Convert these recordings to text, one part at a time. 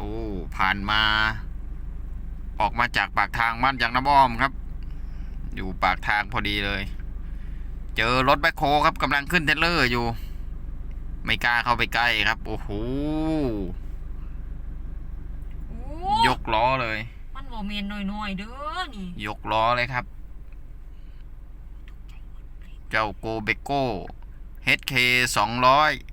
อ้ ผ่านมา ออกมาจากปากทางบ้านยางน้ำอ้อมครับ อยู่ปากทางพอดีเลย เจอรถแบคโคครับกำลังขึ้นเทเลอร์อยู่ ไม่กล้าเข้าไปใกล้ครับ โอ้โหยกล้อเลย มันโมเมนหน่อยๆเด้อนี่ ยกล้อเลยครับ เจ้าโกเบโก้ HK 200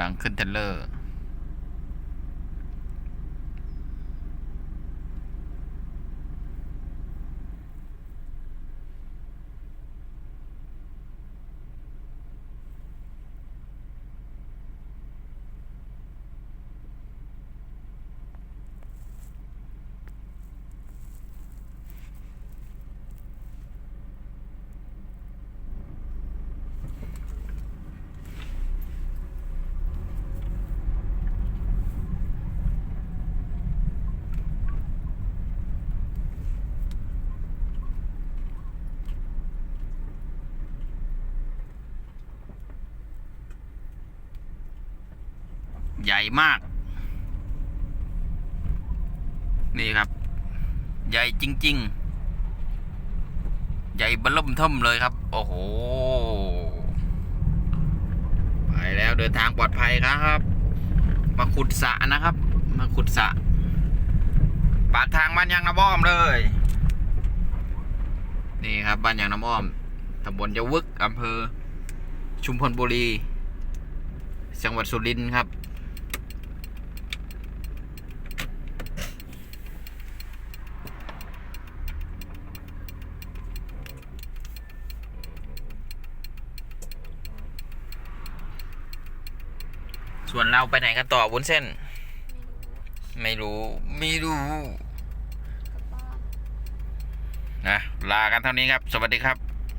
ลังขึ้นเทรลเลอร์ ใหญ่มาก นี่ครับ ใหญ่จริง ๆ ใหญ่บล่มทิมเลยครับ โอ้โห ไปแล้วเดินทางปลอดภัยครับ มาขุดสะนะครับ มาขุดสะปากทางบ้านยางน้ำอ้อมเลย นี่ครับบ้านยางน้ำอ้อมตำบลยะวึกอำเภอชุมพลบุรี จังหวัดสุรินทร์ครับ ส่วนเราไปไหนกันต่อวุ้นเส้น ไม่รู้ ไม่รู้นะลากันเท่านี้ครับ สวัสดีครับ